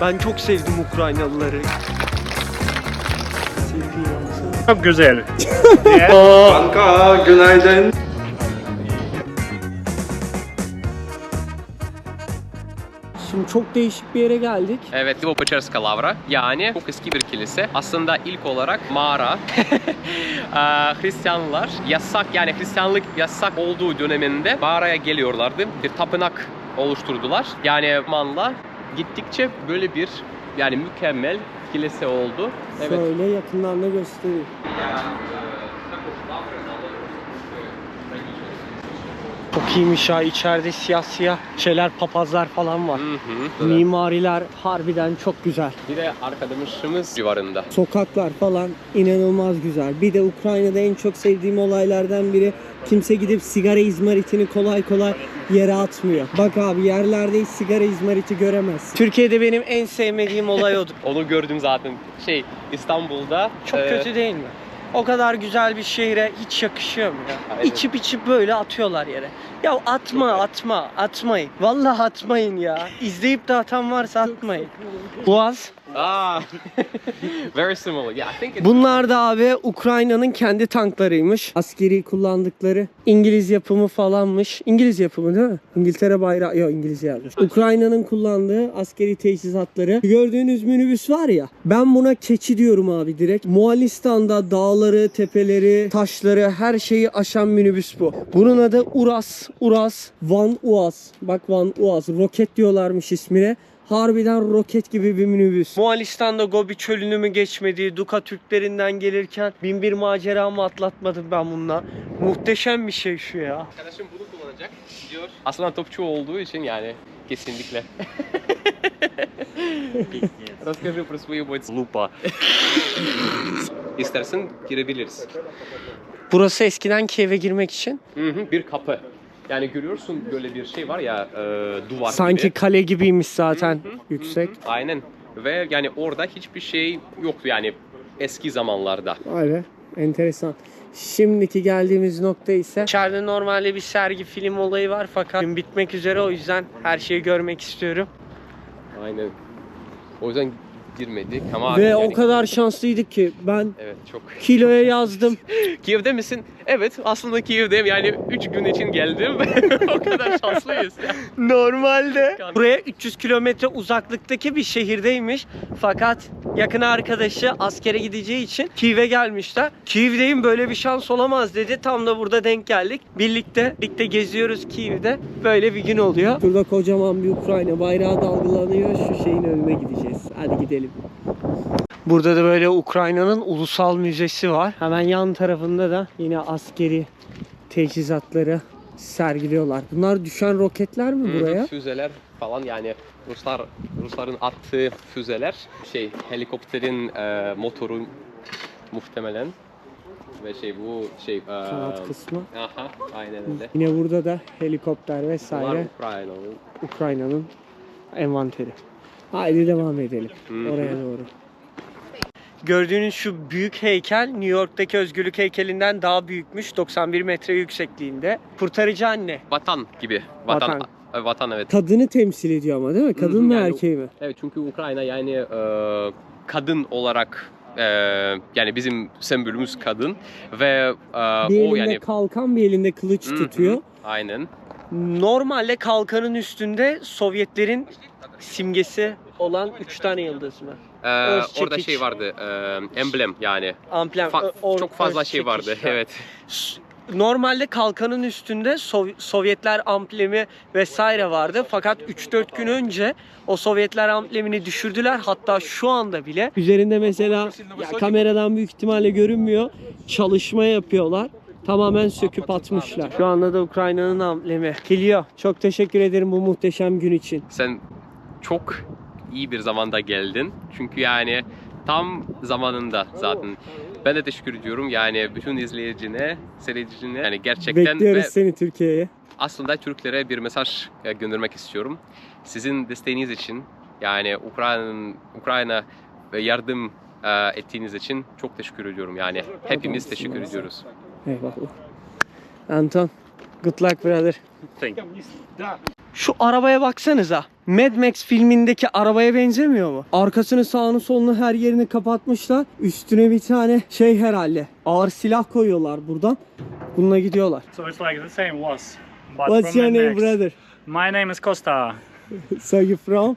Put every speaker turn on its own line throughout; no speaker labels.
Ben çok sevdim Ukraynalıları.
Çok güzel.
Kanka günaydın.
Şimdi çok değişik bir yere geldik.
Evet, Livopacherska Lavra. Yani çok eski bir kilise. Aslında ilk olarak mağara. Aa, Hristiyanlar yasak yani Hristiyanlık yasak olduğu döneminde mağaraya geliyorlardı. Bir tapınak oluşturdular. Yani manla gittikçe böyle bir yani mükemmel kilise oldu. Evet.
Şöyle yakından da göstereyim. Çok iyiymiş ha. İçeride siyah siyah şeyler, papazlar falan var.
Hı hı.
Mimariler harbiden çok güzel.
Bir de arkadaşımız civarında.
Sokaklar falan inanılmaz güzel. Bir de Ukrayna'da en çok sevdiğim olaylardan biri kimse gidip sigara izmaritini kolay kolay yere atmıyor. Bak abi yerlerde hiç sigara izmariti göremezsin. Türkiye'de benim en sevmediğim olay odur.
Onu gördüm zaten. Şey İstanbul'da.
Çok
e,
kötü değil mi? O kadar güzel bir şehre hiç yakışıyor mu ya?
Aynen.
İçip içip böyle atıyorlar yere. Ya atma atma atmayın. Vallahi atmayın ya. İzleyip de atan varsa atmayın. Boğaz.
Ah, very similar. Yeah, I think it's
Bunlar da abi Ukrayna'nın kendi tanklarıymış. Askeri kullandıkları İngiliz yapımı falanmış. İngiliz yapımı değil mi? İngiltere bayrağı yok İngiliz yazmış. Ukrayna'nın kullandığı askeri teçhizatları. Gördüğünüz minibüs var ya. Ben buna keçi diyorum abi direkt. Moğolistan'da dağları, tepeleri, taşları her şeyi aşan minibüs bu. Bunun adı Uras. Uras. Van Uaz. Bak Van Uaz. Roket diyorlarmış ismine. Harbiden roket gibi bir minibüs. Moğolistan'da Gobi çölünü mü geçmediği, Duka Türklerinden gelirken bin bir macera mı atlatmadım ben bununla. Muhteşem bir şey şu ya.
Arkadaşım bunu kullanacak diyor. Aslında topçu olduğu için yani kesinlikle. Расскажи про свою мать лупа. İstersen girebiliriz.
Burası eskiden Kiev'e girmek için
Hı hı, bir kapı. Yani görüyorsun böyle bir şey var ya e, duvar
sanki
gibi.
kale gibiymiş zaten
Hı hı,
yüksek.
hı hı. Aynen. Ve yani orada hiçbir şey yoktu yani eski zamanlarda.
Vay be enteresan. Şimdiki geldiğimiz nokta ise içeride normalde bir sergi film olayı var fakat gün bitmek üzere o yüzden her şeyi görmek istiyorum.
Aynen. O yüzden girmedik ama
Ve
yani-
o kadar şanslıydık ki ben
Evet çok.
kiloya yazdım.
Kiev'de misin? Evet aslında Kiev'deyim yani 3 gün için geldim. o kadar şanslıyız.
Normalde buraya 300 kilometre uzaklıktaki bir şehirdeymiş. Fakat yakın arkadaşı askere gideceği için Kiev'e gelmişler. Kiev'deyim böyle bir şans olamaz dedi. Tam da burada denk geldik. Birlikte birlikte geziyoruz Kiev'de. Böyle bir gün oluyor. Şurada kocaman bir Ukrayna bayrağı dalgalanıyor. Şu şeyin önüne gideceğiz. Hadi gidelim. Burada da böyle Ukrayna'nın ulusal müzesi var. Hemen yan tarafında da yine askeri teçhizatları sergiliyorlar. Bunlar düşen roketler mi buraya?
Füzeler falan yani Ruslar Rusların attığı füzeler şey helikopterin e, motoru muhtemelen ve şey bu şey e,
Kanat kısmı.
aha aynen öyle.
Yine burada da helikopter
Bunlar
vesaire
Ukrayna'nın.
Ukrayna'nın envanteri. Haydi devam edelim. Oraya doğru. Gördüğünüz şu büyük heykel New York'taki özgürlük heykelinden daha büyükmüş. 91 metre yüksekliğinde. Kurtarıcı anne.
Vatan gibi. Vatan.
Vatan.
Vatan, Vatan evet.
Kadını temsil ediyor ama değil mi? Kadın mı
yani-
erkeği mi?
Evet çünkü Ukrayna yani e, kadın olarak e, yani bizim sembolümüz kadın ve e,
Bir elinde
o yani
kalkan bir elinde kılıç
Hı hı.
tutuyor.
aynen.
Normalde kalkanın üstünde Sovyetlerin simgesi olan 3 tane yıldız mı?
E,
Öz
orada
çekiç.
şey vardı e, emblem yani
Amblem.
Fa-
or-
çok fazla şey vardı
çekişler.
evet.
Normalde kalkanın üstünde Sov- Sovyetler amblemi vesaire vardı. Fakat 3-4 gün önce o Sovyetler amblemini düşürdüler. Hatta şu anda bile üzerinde mesela ya kameradan büyük ihtimalle görünmüyor. Çalışma yapıyorlar. Tamamen söküp atmışlar. Şu anda da Ukrayna'nın amblemi. Geliyor. Çok teşekkür ederim bu muhteşem gün için.
Sen çok iyi bir zamanda geldin çünkü yani tam zamanında zaten. Ben de teşekkür ediyorum yani bütün izleyicine, seyircine yani gerçekten
Bekliyoruz
ve
seni Türkiye'ye.
aslında Türklere bir mesaj e, göndermek istiyorum. Sizin desteğiniz için yani Ukrayna'nın Ukrayna yardım e, ettiğiniz için çok teşekkür ediyorum. Yani hepimiz teşekkür ediyoruz.
Eyvallah. Anton, good luck brother.
Thank you.
Şu arabaya baksanıza. Mad Max filmindeki arabaya benzemiyor mu? Arkasını sağını solunu her yerini kapatmışlar. Üstüne bir tane şey herhalde. Ağır silah koyuyorlar buradan. Bununla gidiyorlar.
So it's like the same was. But
What's your name
next.
brother?
My name is Costa.
So you from?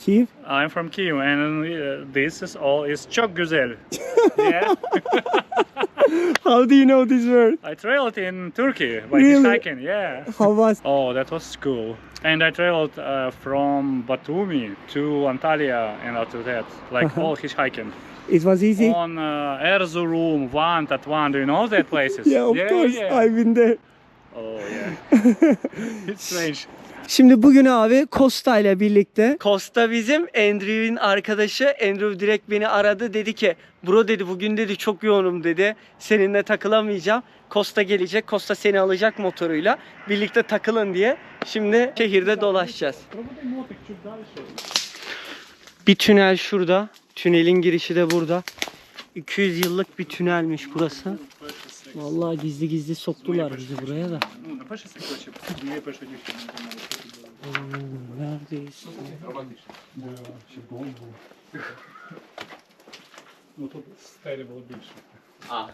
Kiev?
I'm from Kiev and uh, this is all is çok güzel. yeah.
How do you know this word?
I traveled in Turkey by
Really?
hitchhiking. Yeah.
How was?
Oh, that was cool. And I traveled uh, from Batumi to Antalya and after that, like all hitchhiking.
It was easy?
On uh, Erzurum, Van, Tatvan, do you know that places?
Yeah, of course. I've been there.
Oh yeah. it's strange.
Şimdi bugün abi Costa ile birlikte Costa bizim Andrew'in arkadaşı. Andrew direkt beni aradı dedi ki bro dedi bugün dedi çok yoğunum dedi. Seninle takılamayacağım. Costa gelecek. Costa seni alacak motoruyla. Birlikte takılın diye. Şimdi şehirde dolaşacağız. Bir tünel şurada. Tünelin girişi de burada. 200 yıllık bir tünelmiş burası. Vallahi gizli gizli soktular bizi buraya da.
Ну, напиши секретчик, дві пише дівчина.
Neredeyiz?
Ну тут стелі було більше.
А.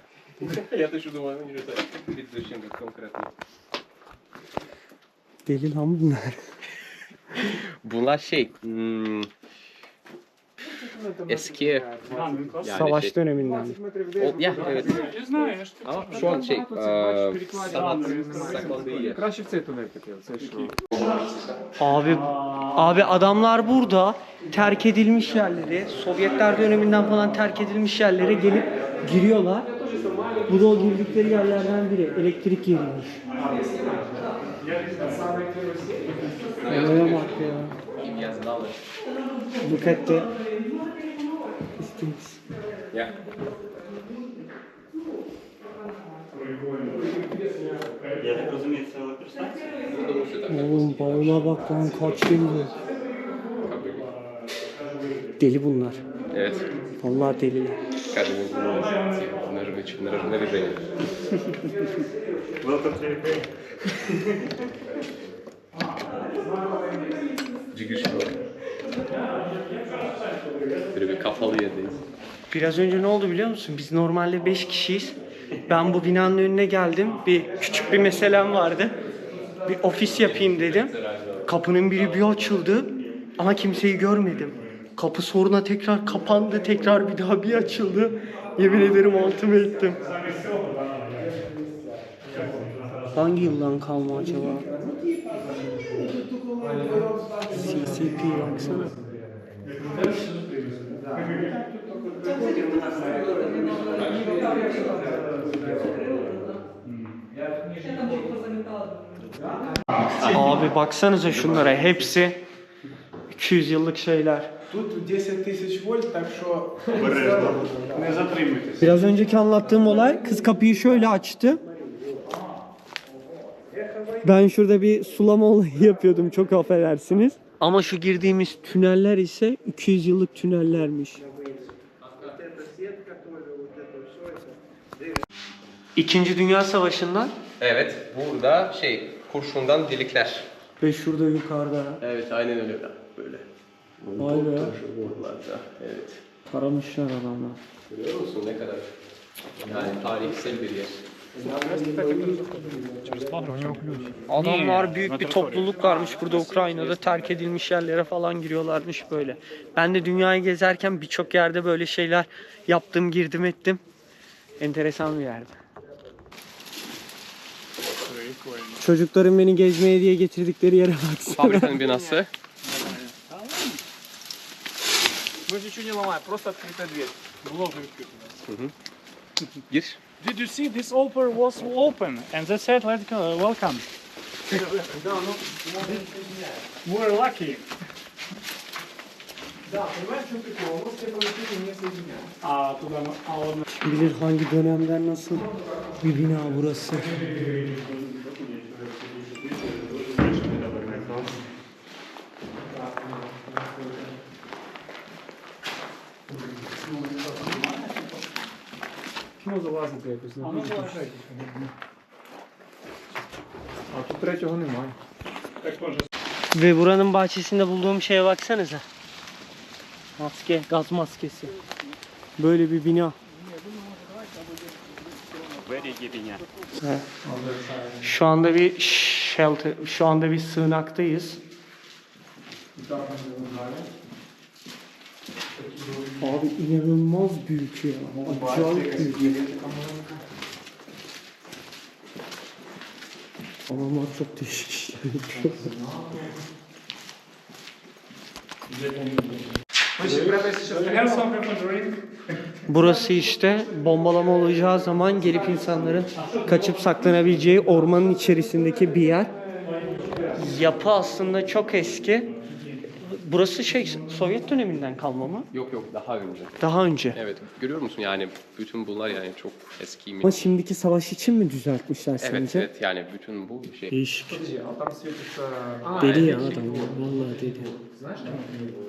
Я теж думаю, мені це під дощем конкретно.
Deli lan bunlar.
Bunlar şey, hmm, eski yani
savaş
şey,
döneminden.
O, ya evet. Ama şu an şey.
Abi abi adamlar burada terk edilmiş yerleri, Sovyetler döneminden falan terk edilmiş yerlere gelip giriyorlar. Bu da o girdikleri yerlerden biri. Elektrik yeriymiş. Olaya bak ya. Look at the things.
Yeah. Yaklaşım yetişen alırsan.
Oğlum bavula bak lan kaç şimdi. Deli bunlar.
Evet.
Vallahi deliler.
Kendimiz bunu Bunları ve çınları ne bir beyin. Welcome to Ukraine. Cigüş bu. Böyle bir kapalı yerdeyiz.
Biraz önce ne oldu biliyor musun? Biz normalde 5 kişiyiz. Ben bu binanın önüne geldim. Bir küçük bir meselem vardı. Bir ofis yapayım dedim. Kapının biri bir açıldı ama kimseyi görmedim. Kapı soruna tekrar kapandı, tekrar bir daha bir açıldı. Yemin ederim altıma ettim. Hangi yıldan kalma acaba? CCP baksana. Abi baksanıza şunlara hepsi 200 yıllık şeyler.
Тут 10 тисяч вольт, так що
не затримуйтесь.
Biraz önceki anlattığım olay kız kapıyı şöyle açtı. Ben şurada bir sulama olayı yapıyordum çok affedersiniz. Ama şu girdiğimiz tüneller ise 200 yıllık tünellermiş. İkinci Dünya Savaşı'ndan
Evet, burada şey, kurşundan delikler.
ve şurada yukarıda
Evet, aynen öyle. Böyle.
Vay be.
Buralarda, evet.
taramışlar adamlar.
Görüyor musun ne kadar yani tarihsel bir yer.
Adamlar büyük bir topluluk varmış burada Ukrayna'da terk edilmiş yerlere falan giriyorlarmış böyle. Ben de dünyayı gezerken birçok yerde böyle şeyler yaptım, girdim ettim. Enteresan bir yerde. Çocukların beni gezmeye diye getirdikleri yere baksana.
Fabrikanın binası.
ми ж нічого не ламаємо, просто відкрита двері. Було вже відкрито.
Gir.
Did you see this offer was open and they said let's go, welcome. We're lucky.
Да, понимаєш, що прикол? Можете полетіти і не соединяти.
А туди ми- а он
Kim bilir hangi dönemden nasıl bir bina burası.
Чому залазити якось на А тут третього немає.
так теж
Ve buranın bahçesinde bulduğum şeye baksanıza. Maske, gaz maskesi. Böyle bir bina. Evet. Şu anda bir shelter, şu anda bir sığınaktayız. Abi inanılmaz büyük ya. Acayip büyük. Adamlar çok değişik işler yapıyor. Burası işte bombalama olacağı zaman gelip insanların kaçıp saklanabileceği ormanın içerisindeki bir yer. Yapı aslında çok eski. Burası şey Sovyet döneminden kalma mı?
Yok yok daha önce.
Daha önce.
Evet. Görüyor musun yani bütün bunlar yani çok eski mi?
Ama şimdiki savaş için mi düzeltmişler evet, sence?
Evet evet yani bütün bu şey.
Değişik. Deli ya adam. Vallahi deli.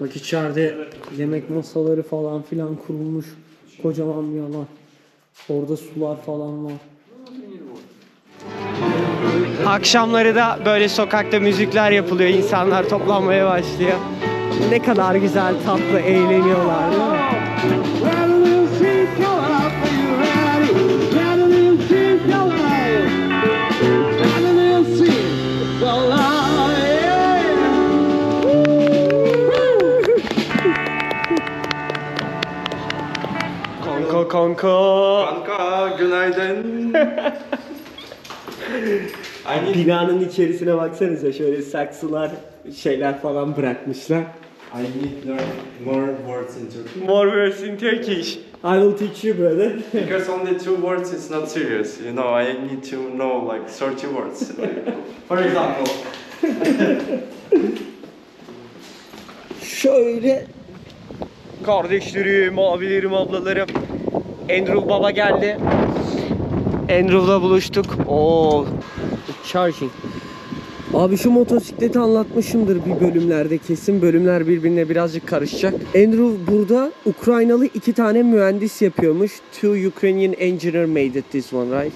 Bak içeride yemek masaları falan filan kurulmuş. Kocaman bir alan. Orada sular falan var. Akşamları da böyle sokakta müzikler yapılıyor. İnsanlar toplanmaya başlıyor. Ne kadar güzel tatlı eğleniyorlar değil mi? Kanka kanka.
Kanka günaydın.
Binanın içerisine baksanıza şöyle saksılar şeyler falan bırakmışlar.
I need learn more words in Turkish.
More words in Turkish. I will teach you brother.
Because only two words is not serious. You know, I need to know like 30 words. For example.
Şöyle kardeşlerim, abilerim, ablalarım. Andrew baba geldi. Andrew'la buluştuk. Oo, charging. Abi şu motosikleti anlatmışımdır bir bölümlerde kesin. Bölümler birbirine birazcık karışacak. Andrew burada Ukraynalı iki tane mühendis yapıyormuş. Two Ukrainian engineer made it this one, right?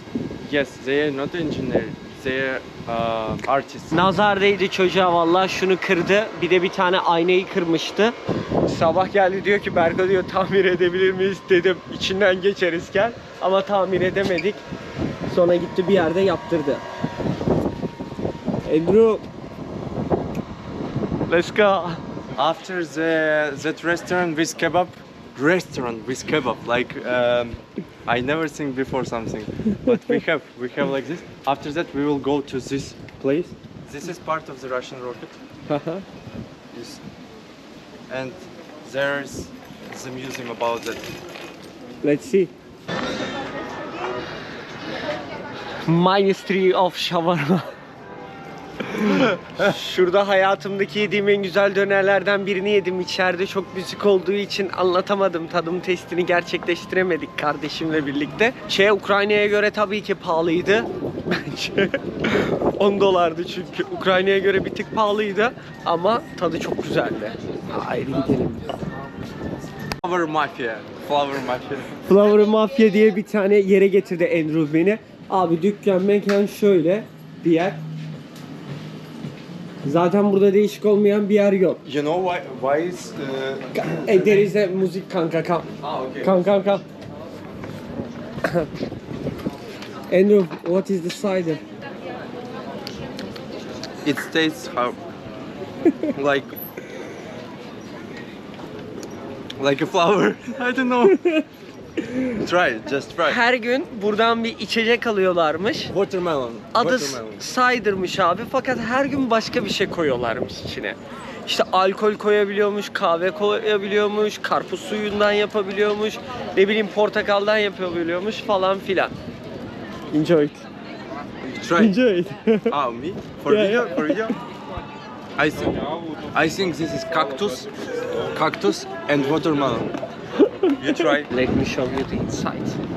Yes, they are not engineer. They are uh, artists.
Nazar değdi çocuğa vallahi şunu kırdı. Bir de bir tane aynayı kırmıştı. Sabah geldi diyor ki Berko diyor tamir edebilir miyiz dedim. İçinden geçeriz gel. Ama tamir edemedik. Sonra gitti bir yerde yaptırdı. Ebru. Let's go.
After the that restaurant with kebab, restaurant with kebab, like um, I never seen before something, but we have we have like this. After that, we will go to this place. This is part of the Russian rocket. Yes. And there's the museum about that.
Let's see. Ministry of Shawarma. Şurada hayatımdaki yediğim en güzel dönerlerden birini yedim. İçeride çok müzik olduğu için anlatamadım. Tadım testini gerçekleştiremedik kardeşimle birlikte. Şey Ukrayna'ya göre tabii ki pahalıydı. Bence 10 dolardı çünkü. Ukrayna'ya göre bir tık pahalıydı. Ama tadı çok güzeldi. Haydi gidelim.
Flower Mafia. Flower Mafia.
Flower Mafia diye bir tane yere getirdi Andrew beni. Abi dükkan mekan şöyle bir yer. Zaten burada değişik olmayan bir yer yok.
You know why why is uh,
E, there is a müzik kanka kam.
ah okay.
Kam kam kam. Andrew, what is the cider?
It tastes how like like a flower. I don't know. try it, just try.
Her gün buradan bir içecek alıyorlarmış.
Watermelon.
Adı
Watermelon.
cider'mış abi fakat her gün başka bir şey koyuyorlarmış içine. İşte alkol koyabiliyormuş, kahve koyabiliyormuş, karpuz suyundan yapabiliyormuş, ne bileyim portakaldan yapabiliyormuş falan filan. Enjoy it.
Try. it.
Enjoy it.
Ah, me? For
Yeah,
video?
yeah.
For video? I think I think this is cactus, cactus and watermelon. you try.
Let me show you the inside.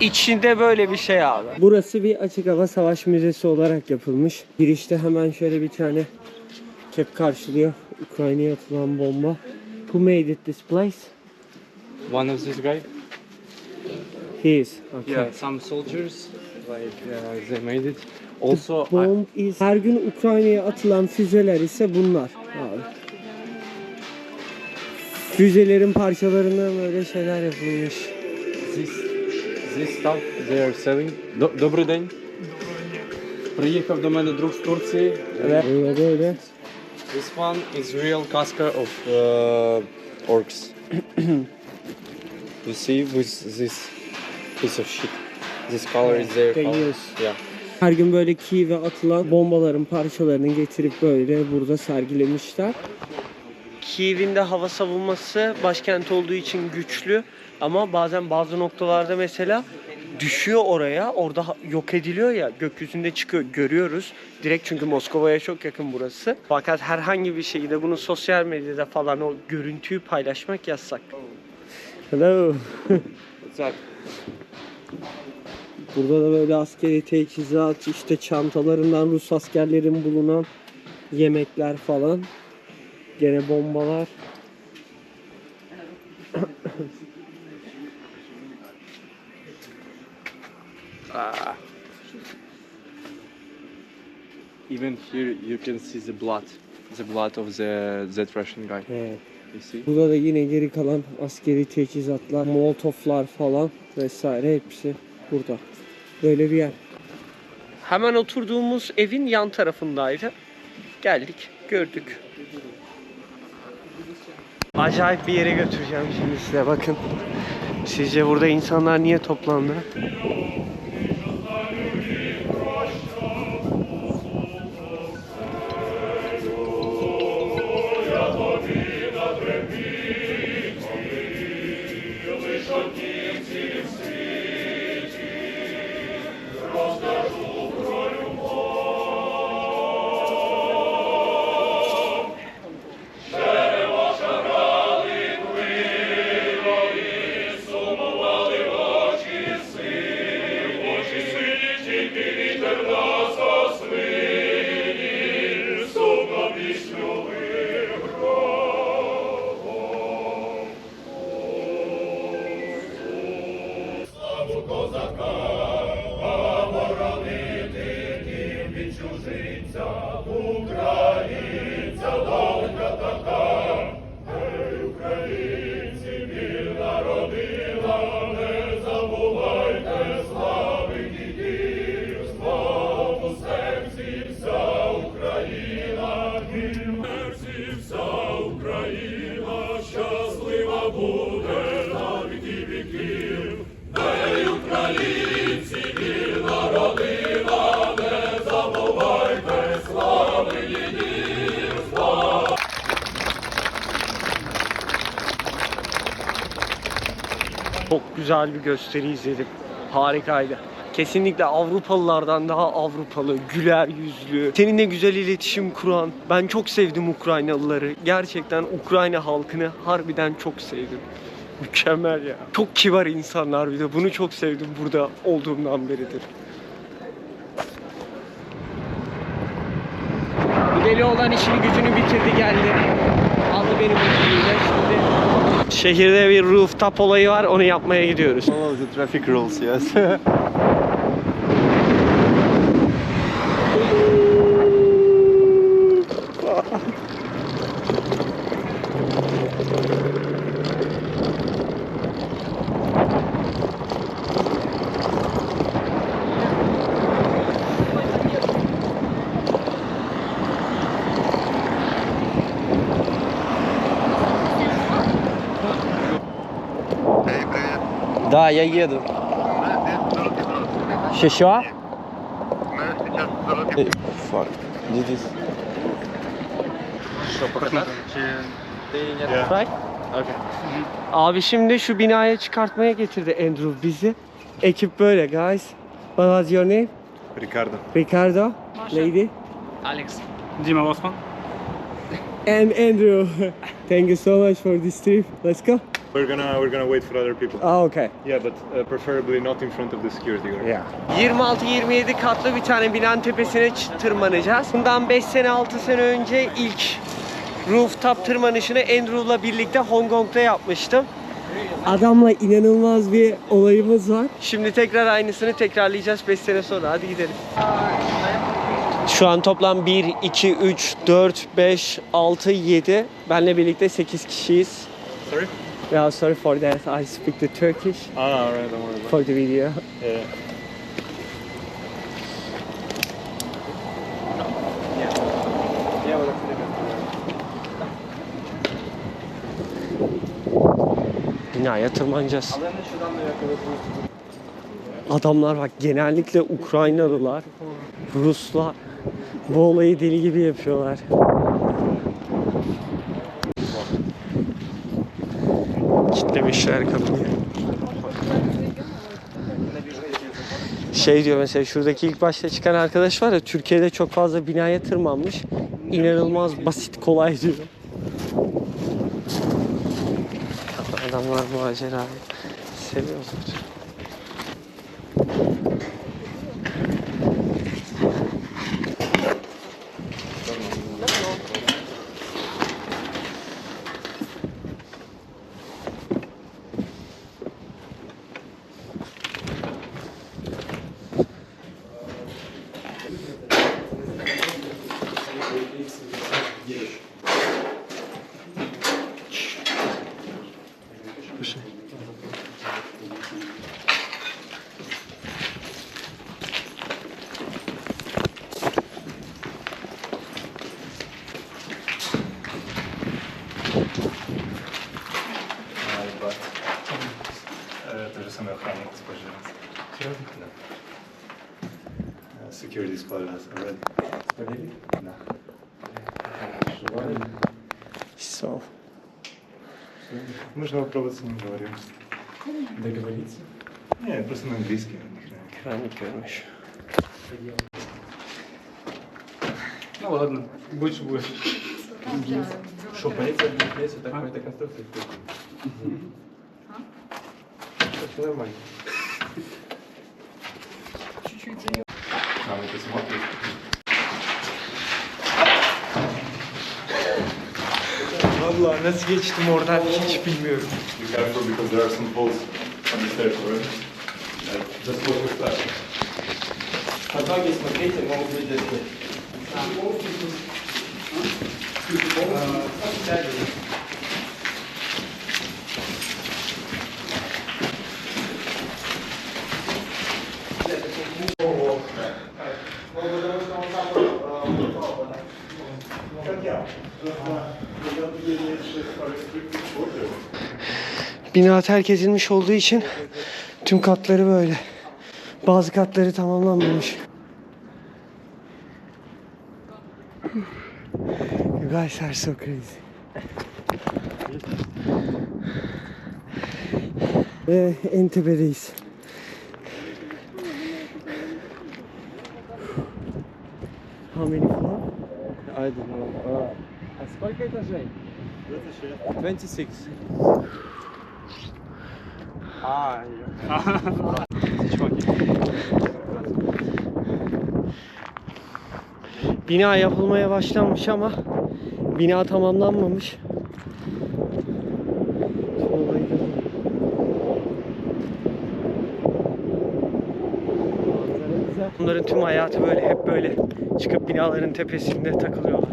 İçinde böyle bir şey abi. Burası bir açık hava savaş müzesi olarak yapılmış. Girişte hemen şöyle bir tane kep karşılıyor. Ukrayna'ya atılan bomba. Who made it this place?
One of this guy.
He is. Okay.
Yeah, some soldiers like uh, they made it. Also, I,
Bomb is her gün Ukrayna'ya atılan füzeler ise bunlar. Abi. Füzelerin parçalarından böyle şeyler yapılmış.
this this stuff they are selling. Do, Добрий день. Приїхав до мене друг з Турції.
Böyle böyle.
This one is real casca of uh, orcs. you see with this piece of shit. This color is their
They
color.
use.
Yeah.
Her gün böyle Kiev'e atılan bombaların parçalarını getirip böyle burada sergilemişler. Kiev'in de hava savunması başkent olduğu için güçlü ama bazen bazı noktalarda mesela düşüyor oraya, orada yok ediliyor ya, gökyüzünde çıkıyor, görüyoruz. Direkt çünkü Moskova'ya çok yakın burası. Fakat herhangi bir şeyde bunu sosyal medyada falan o görüntüyü paylaşmak yasak. Hello.
What's up?
Burada da böyle askeri teçhizat, işte çantalarından Rus askerlerin bulunan yemekler falan. Gene bombalar.
Even here you can see the blood. The blood of the that Russian guy.
Evet.
You see?
Burada da yine geri kalan askeri teçhizatlar, molotoflar falan vesaire hepsi burada. Böyle bir yer. Hemen oturduğumuz evin yan tarafındaydı. Geldik, gördük. Acayip bir yere götüreceğim şimdi size bakın. Sizce burada insanlar niye toplandı? Çok güzel bir gösteri izledim. Harikaydı. Kesinlikle Avrupalılardan daha Avrupalı, güler yüzlü, seninle güzel iletişim kuran. Ben çok sevdim Ukraynalıları. Gerçekten Ukrayna halkını harbiden çok sevdim. Mükemmel ya. Çok kibar insanlar bir de. Bunu çok sevdim burada olduğumdan beridir. Bu deli olan işini gücünü bitirdi geldi. Aldı benim mutluluğuyla şimdi. Şehirde bir rooftop olayı var onu yapmaya gidiyoruz.
Follow the traffic rules, yes.
Да, я еду. Що що?
Fuck. Did this?
Bak. Abi şimdi şu binaya çıkartmaya getirdi Andrew bizi. Ekip böyle guys. What was your name?
Ricardo.
Ricardo. Lady.
Alex.
Dima Osman.
And Andrew. Thank you so much for this trip. Let's go.
We're gonna we're gonna wait for other people.
Ah, okay.
Yeah, but uh, preferably not in front of the security guard.
Yeah. 26-27 katlı bir tane binanın tepesine tırmanacağız. Bundan 5 sene 6 sene önce ilk rooftop tırmanışını Andrew'la birlikte Hong Kong'da yapmıştım. Adamla inanılmaz bir olayımız var. Şimdi tekrar aynısını tekrarlayacağız 5 sene sonra. Hadi gidelim. Şu an toplam 1, 2, 3, 4, 5, 6, 7. Benle birlikte 8 kişiyiz.
Sorry?
Yeah, sorry for that. I speak the Turkish
Ah, alright, don't worry about
for the video.
it. Yeah.
Binaya tırmanacağız. Adamlar bak genellikle Ukraynalılar, Ruslar bu olayı deli gibi yapıyorlar. Kitlemişler kapıyı. Şey diyor mesela şuradaki ilk başta çıkan arkadaş var ya Türkiye'de çok fazla binaya tırmanmış. İnanılmaz basit kolay diyor. Adamlar macerayı seviyorlar.
Айбат. Э, То же самое охранник, госпожа. Серьезно? Да. Э, security squad has already. Already? No.
So.
Можно попробовать с ним говорить.
Договориться?
Не, просто на английский.
Охранник, короче.
Ну ладно, больше будет.
Что, полиция будет здесь такой-то конструкции? Все нормально.
Чуть-чуть за него. Нам это смотреть.
Valla nasıl geçtim oradan hiç bilmiyorum.
Be careful because there are some holes on the stairs, right? Just what we
started. Потом смотрите, могут быть здесь.
Bina terk edilmiş olduğu için tüm katları böyle. Bazı katları tamamlanmamış. guys are so crazy. Ve en tepedeyiz. How many floor?
I don't know. А сколько этажей? 26. А,
Bina yapılmaya başlanmış ama bina tamamlanmamış. Bunların tüm hayatı böyle hep böyle çıkıp binaların tepesinde takılıyorlar.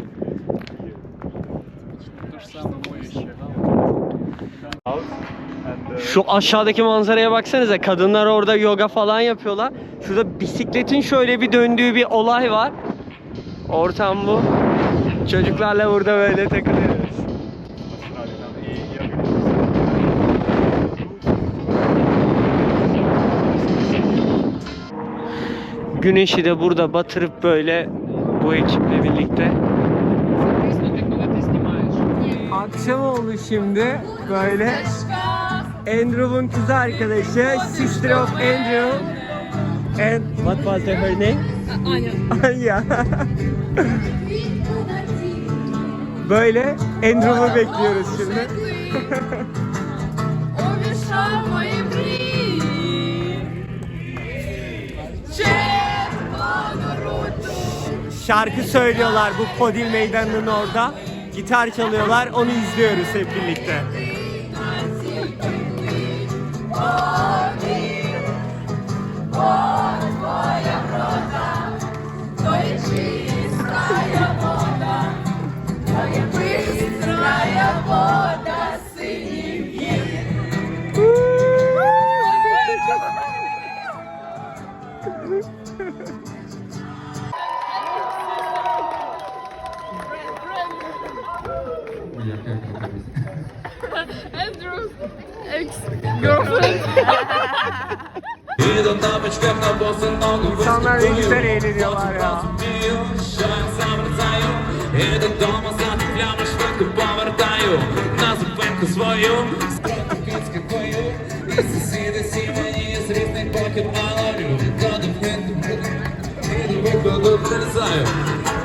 Şu aşağıdaki manzaraya baksanıza kadınlar orada yoga falan yapıyorlar. Şurada bisikletin şöyle bir döndüğü bir olay var. Ortam bu. Çocuklarla burada böyle takılıyoruz. Güneşi de burada batırıp böyle bu ekiple birlikte. Akşam oldu şimdi böyle. Andrew'un kız arkadaşı, sister of Andrew. And what was her name? Anya. Böyle Andrew'u bekliyoruz şimdi. Şarkı söylüyorlar bu Podil Meydanı'nın orada. Gitar çalıyorlar, onu izliyoruz hep birlikte. Oh! Bayağı gençler eğleniyorlar ya.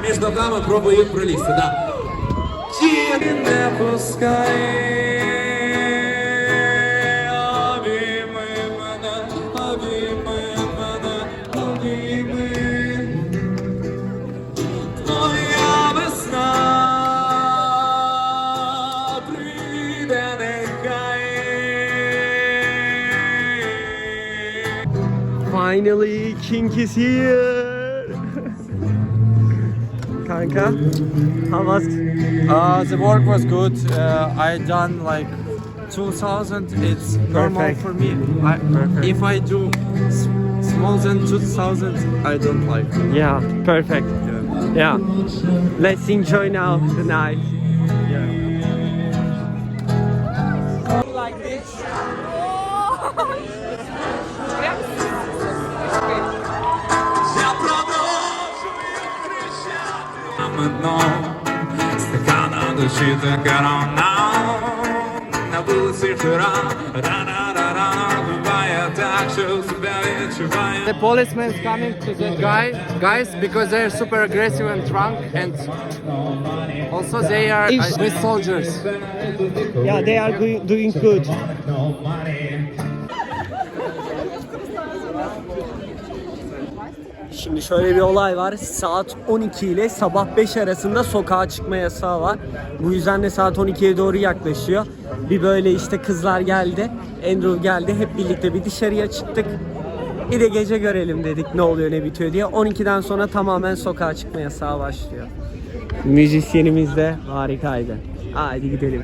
Між ногами пробую пролізти, да. Чи не
пускає King here. Kanka, how was
Uh, the work was good. Uh, I done like 2000. It's normal
Perfect.
for me. I, if I do s- small than 2000, I don't like. it.
Yeah, perfect. Yeah. Let's enjoy now the night.
кричати на дно Стакана душі така рана На вулиці вчора Ра-ра-ра-ра Буває так, що себе відчуває
The policeman is coming to the guy, guys because they're super aggressive and drunk, and also they are uh, with soldiers.
Yeah, they are go- doing good. Şimdi şöyle bir olay var. Saat 12 ile sabah 5 arasında sokağa çıkma yasağı var. Bu yüzden de saat 12'ye doğru yaklaşıyor. Bir böyle işte kızlar geldi. Andrew geldi. Hep birlikte bir dışarıya çıktık. Bir de gece görelim dedik ne oluyor ne bitiyor diye. 12'den sonra tamamen sokağa çıkma yasağı başlıyor. Müzisyenimiz de harikaydı. Haydi gidelim.